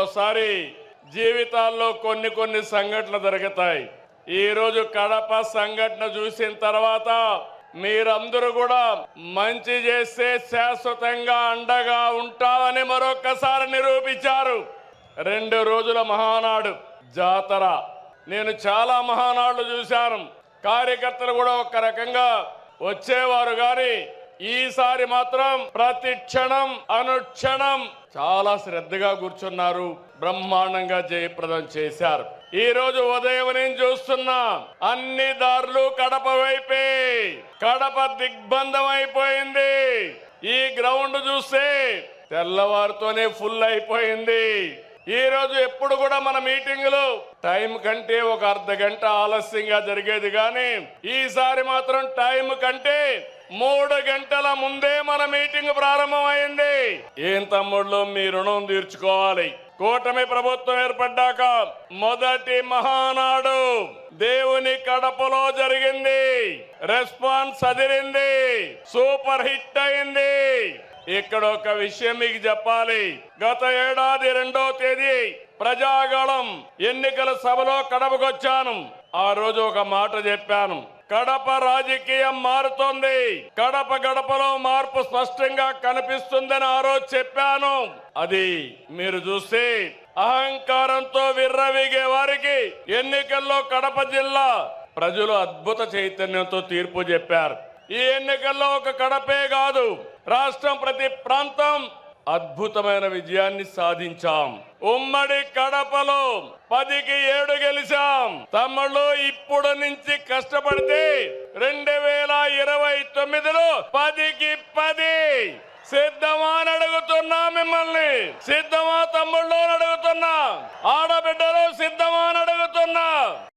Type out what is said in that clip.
ఒక్కోసారి జీవితాల్లో కొన్ని కొన్ని సంఘటనలు జరుగుతాయి. ఈరోజు కడప సంఘటన చూసిన తర్వాత మీరందరూ కూడా మంచి చేస్తే శాశ్వతంగా అండగా ఉంటారని మరొకసారి నిరూపించారు. రెండు రోజుల మహానాడు జాతర. నేను చాలా మహానాడులు చూశాను. కార్యకర్తలు కూడా ఒక రకంగా వచ్చేవారు కానీ ఈసారి మాత్రం ప్రతి క్షణం అనుక్షణం చాలా శ్రద్ధగా కూర్చున్నారు. బ్రహ్మాండంగా జయప్రదం చేశారు. ఈ రోజు ఉదయం నేను చూస్తున్నా అన్ని దారులు కడప వైపే. కడప దిగ్బంధం అయిపోయింది. ఈ గ్రౌండ్ చూస్తే తెల్లవారుతోనే ఫుల్ అయిపోయింది. ఈ రోజు ఎప్పుడు కూడా మన మీటింగులు టైం కంటే ఒక అర్ధ గంట ఆలస్యంగా జరిగేది కానీ ఈసారి మాత్రం టైం కంటే మూడు గంటల ముందే మన మీటింగ్ ప్రారంభమైంది. ఏం తమ్ముళ్ళు మీ రుణం తీర్చుకోవాలి. కూటమి ప్రభుత్వం ఏర్పడ్డాక మొదటి మహానాడు. దేవుని కడపలో జరిగింది. రెస్పాన్స్ అదిరింది. సూపర్ హిట్ అయింది. ఇక్కడ ఒక విషయం మీకు చెప్పాలి. గత ఏడాది రెండో తేదీ ప్రజాగళం ఎన్నికల సభలో కడపకొచ్చాను. ఆ రోజు ఒక మాట చెప్పాను. కడప రాజకీయం మారుతోంది. కడప గడపలో మార్పు స్పష్టంగా కనిపిస్తుందని ఆ రోజు చెప్పాను. అది మీరు చూస్తే అహంకారంతో విర్రవీగే వారికి ఎన్నికల్లో కడప జిల్లా ప్రజలు అద్భుత చైతన్యంతో తీర్పు చెప్పారు. ఈ ఎన్నికల్లో ఒక కడపే కాదు రాష్ట్రం ప్రతి ప్రాంతం అద్భుతమైన విజయాన్ని సాధించాం. ఉమ్మడి కడపలో పదికి ఏడు గెలిచాం. తమ్ముళ్ళు ఇప్పుడు నుంచి కష్టపడితే రెండు వేల ఇరవై తొమ్మిదిలో పదికి పది. సిద్ధమా అని అడుగుతున్నా మిమ్మల్ని. సిద్ధమా తమ్ముళ్ళు